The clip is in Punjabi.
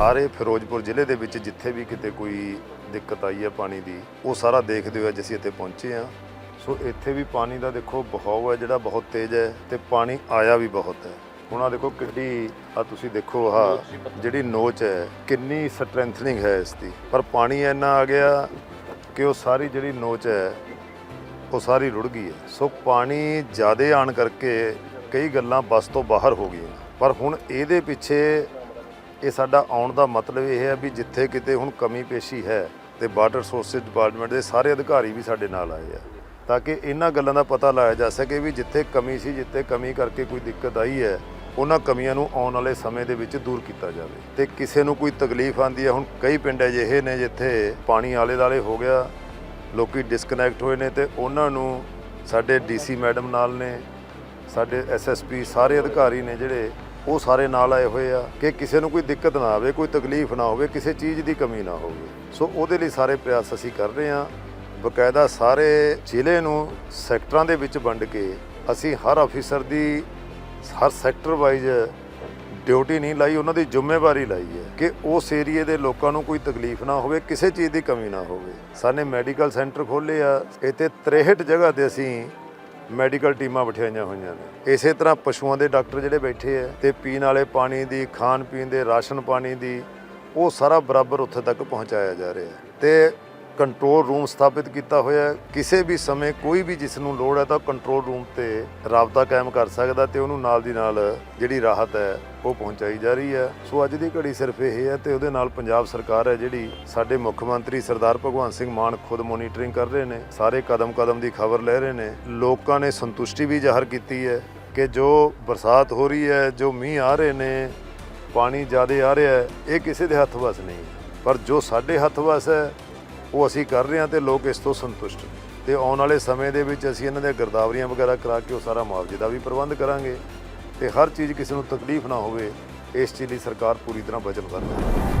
ਸਾਰੇ ਫਿਰੋਜ਼ਪੁਰ ਜ਼ਿਲ੍ਹੇ ਦੇ ਵਿੱਚ ਜਿੱਥੇ ਵੀ ਕਿਤੇ ਕੋਈ ਦਿੱਕਤ ਆਈ ਹੈ ਪਾਣੀ ਦੀ, ਉਹ ਸਾਰਾ ਦੇਖਦੇ ਹੋਏ ਅੱਜ ਅਸੀਂ ਇੱਥੇ ਪਹੁੰਚੇ ਹਾਂ। ਸੋ ਇੱਥੇ ਵੀ ਪਾਣੀ ਦਾ ਦੇਖੋ ਬਹਾਵ ਹੈ, ਜਿਹੜਾ ਬਹੁਤ ਤੇਜ਼ ਹੈ ਤੇ ਪਾਣੀ ਆਇਆ ਵੀ ਬਹੁਤ ਹੈ। ਹੁਣ ਆ ਦੇਖੋ ਕਿੱਡੀ ਆ ਤੁਸੀਂ ਦੇਖੋ ਆ ਜਿਹੜੀ ਨੋਚ ਹੈ, ਕਿੰਨੀ ਸਟਰੈਂਥਨਿੰਗ ਹੈ ਇਸ ਦੀ। ਪਰ ਪਾਣੀ ਇੰਨਾ ਆ ਗਿਆ ਕਿ ਉਹ ਸਾਰੀ ਜਿਹੜੀ ਨੋਚ ਹੈ, ਉਹ ਸਾਰੀ ਰੁੜ ਗਈ ਹੈ। ਸੋ ਪਾਣੀ ਜ਼ਿਆਦਾ ਆਣ ਕਰਕੇ ਕਈ ਗੱਲਾਂ ਬਸ ਤੋਂ ਬਾਹਰ ਹੋ ਗਈਆਂ। ਪਰ ਹੁਣ ਇਹਦੇ ਪਿੱਛੇ ਇਹ ਸਾਡਾ ਆਉਣ ਦਾ ਮਤਲਬ ਇਹ ਹੈ ਵੀ ਜਿੱਥੇ ਕਿਤੇ ਹੁਣ ਕਮੀ ਪੇਸ਼ੀ ਹੈ ਤੇ ਵਾਟਰ ਰਿਸੋਰਸਿਸ ਡਿਪਾਰਟਮੈਂਟ ਦੇ ਸਾਰੇ ਅਧਿਕਾਰੀ ਵੀ ਸਾਡੇ ਨਾਲ ਆਏ ਆ, ਤਾਂ ਕਿ ਇਹਨਾਂ ਗੱਲਾਂ ਦਾ ਪਤਾ ਲਾਇਆ ਜਾ ਸਕੇ ਵੀ ਜਿੱਥੇ ਕਮੀ ਸੀ, ਜਿੱਥੇ ਕਮੀ ਕਰਕੇ ਕੋਈ ਦਿੱਕਤ ਆਈ ਹੈ, ਉਹਨਾਂ ਕਮੀਆਂ ਨੂੰ ਆਉਣ ਵਾਲੇ ਸਮੇਂ ਦੇ ਵਿੱਚ ਦੂਰ ਕੀਤਾ ਜਾਵੇ। ਤੇ ਕਿਸੇ ਨੂੰ ਕੋਈ ਤਕਲੀਫ ਆਂਦੀ ਹੈ, ਹੁਣ ਕਈ ਪਿੰਡ ਅਜਿਹੇ ਨੇ ਜਿੱਥੇ ਪਾਣੀ ਆਲੇ ਦਾਲੇ ਹੋ ਗਿਆ, ਲੋਕੀ ਡਿਸਕਨੈਕਟ ਹੋਏ ਨੇ ਤੇ ਉਹਨਾਂ ਨੂੰ ਸਾਡੇ ਡੀਸੀ ਮੈਡਮ ਨਾਲ ਨੇ, ਸਾਡੇ ਐਸਐਸਪੀ ਸਾਰੇ ਅਧਿਕਾਰੀ ਨੇ ਜਿਹੜੇ ਉਹ ਸਾਰੇ ਨਾਲ ਆਏ ਹੋਏ ਆ ਕਿ ਕਿਸੇ ਨੂੰ ਕੋਈ ਦਿੱਕਤ ਨਾ ਆਵੇ, ਕੋਈ ਤਕਲੀਫ ਨਾ ਹੋਵੇ, ਕਿਸੇ ਚੀਜ਼ ਦੀ ਕਮੀ ਨਾ ਹੋਵੇ। ਸੋ ਉਹਦੇ ਲਈ ਸਾਰੇ ਪ੍ਰਯਾਸ ਅਸੀਂ ਕਰ ਰਹੇ ਹਾਂ। ਬਕਾਇਦਾ ਸਾਰੇ ਜ਼ਿਲ੍ਹੇ ਨੂੰ ਸੈਕਟਰਾਂ ਦੇ ਵਿੱਚ ਵੰਡ ਕੇ ਅਸੀਂ ਹਰ ਅਫੀਸਰ ਦੀ, ਹਰ ਸੈਕਟਰ ਵਾਈਜ਼ ਡਿਊਟੀ ਨਹੀਂ ਲਾਈ, ਉਹਨਾਂ ਦੀ ਜ਼ਿੰਮੇਵਾਰੀ ਲਾਈ ਹੈ ਕਿ ਉਸ ਏਰੀਏ ਦੇ ਲੋਕਾਂ ਨੂੰ ਕੋਈ ਤਕਲੀਫ ਨਾ ਹੋਵੇ, ਕਿਸੇ ਚੀਜ਼ ਦੀ ਕਮੀ ਨਾ ਹੋਵੇ। ਸਾਨੇ ਮੈਡੀਕਲ ਸੈਂਟਰ ਖੋਲ੍ਹੇ ਆ, ਇੱਥੇ 63 ਜਗ੍ਹਾ ਤੇ ਅਸੀਂ ਮੈਡੀਕਲ ਟੀਮਾਂ ਬਿਠਾਈਆਂ ਹੋਈਆਂ ਨੇ। ਇਸੇ ਤਰ੍ਹਾਂ ਪਸ਼ੂਆਂ ਦੇ ਡਾਕਟਰ ਜਿਹੜੇ ਬੈਠੇ ਆ, ਤੇ ਪੀਣ ਵਾਲੇ ਪਾਣੀ ਦੀ, ਖਾਣ ਪੀਣ ਦੇ ਰਾਸ਼ਨ ਪਾਣੀ ਦੀ, ਉਹ ਸਾਰਾ ਬਰਾਬਰ ਉੱਥੇ ਤੱਕ ਪਹੁੰਚਾਇਆ ਜਾ ਰਿਹਾ। ਹੈ ਤੇ ਕੰਟਰੋਲ ਰੂਮ ਸਥਾਪਿਤ ਕੀਤਾ ਹੋਇਆ ਹੈ। ਕਿਸੇ ਵੀ ਸਮੇਂ ਕੋਈ ਵੀ ਜਿਸ ਨੂੰ ਲੋੜ ਹੈ ਤਾਂ ਕੰਟਰੋਲ ਰੂਮ ਤੇ ਰਾਬਤਾ ਕਾਇਮ ਕਰ ਸਕਦਾ ਤੇ ਉਹਨੂੰ ਨਾਲ ਦੀ ਨਾਲ ਜਿਹੜੀ ਰਾਹਤ ਹੈ, ਉਹ ਪਹੁੰਚਾਈ ਜਾ ਰਹੀ ਹੈ। ਸੋ ਅੱਜ ਦੀ ਘੜੀ ਸਿਰਫ ਇਹ ਹੈ ਤੇ ਉਹਦੇ ਨਾਲ ਪੰਜਾਬ ਸਰਕਾਰ ਹੈ ਜਿਹੜੀ ਸਾਡੇ ਮੁੱਖ ਮੰਤਰੀ ਸਰਦਾਰ ਭਗਵੰਤ ਸਿੰਘ ਮਾਨ ਖੁਦ ਮੋਨੀਟਰਿੰਗ ਕਰ ਰਹੇ ਨੇ, ਸਾਰੇ ਕਦਮ ਕਦਮ ਦੀ ਖਬਰ ਲੈ ਰਹੇ ਨੇ। ਲੋਕਾਂ ਨੇ ਸੰਤੁਸ਼ਟੀ ਵੀ ਜ਼ਾਹਰ ਕੀਤੀ ਹੈ ਕਿ ਜੋ ਬਰਸਾਤ ਹੋ ਰਹੀ ਹੈ, ਜੋ ਮੀਂਹ ਆ ਰਹੇ ਨੇ, ਪਾਣੀ ਜ਼ਿਆਦਾ ਆ ਰਿਹਾ ਹੈ, ਇਹ ਕਿਸੇ ਦੇ ਹੱਥ ਵਸ ਨਹੀਂ। ਪਰ ਜੋ ਸਾਡੇ ਹੱਥ ਵਸ ਹੈ ਉਹ ਅਸੀਂ ਕਰ ਰਹੇ ਹਾਂ ਤੇ ਲੋਕ ਇਸ ਤੋਂ ਸੰਤੁਸ਼ਟ ਨੇ। ਤੇ ਆਉਣ ਵਾਲੇ ਸਮੇਂ ਦੇ ਵਿੱਚ ਅਸੀਂ ਇਹਨਾਂ ਦੀਆਂ ਗਰਦਾਵਰੀਆਂ ਵਗੈਰਾ ਕਰਾ ਕੇ ਉਹ ਸਾਰਾ ਮੁਆਵਜ਼ੇ ਦਾ ਵੀ ਪ੍ਰਬੰਧ ਕਰਾਂਗੇ ਤੇ ਹਰ ਚੀਜ਼ ਕਿਸੇ ਨੂੰ ਤਕਲੀਫ ਨਾ ਹੋਵੇ, ਇਸ ਚੀਜ਼ ਲਈ ਸਰਕਾਰ ਪੂਰੀ ਤਰ੍ਹਾਂ ਵਚਨਬੱਧ ਹੈ।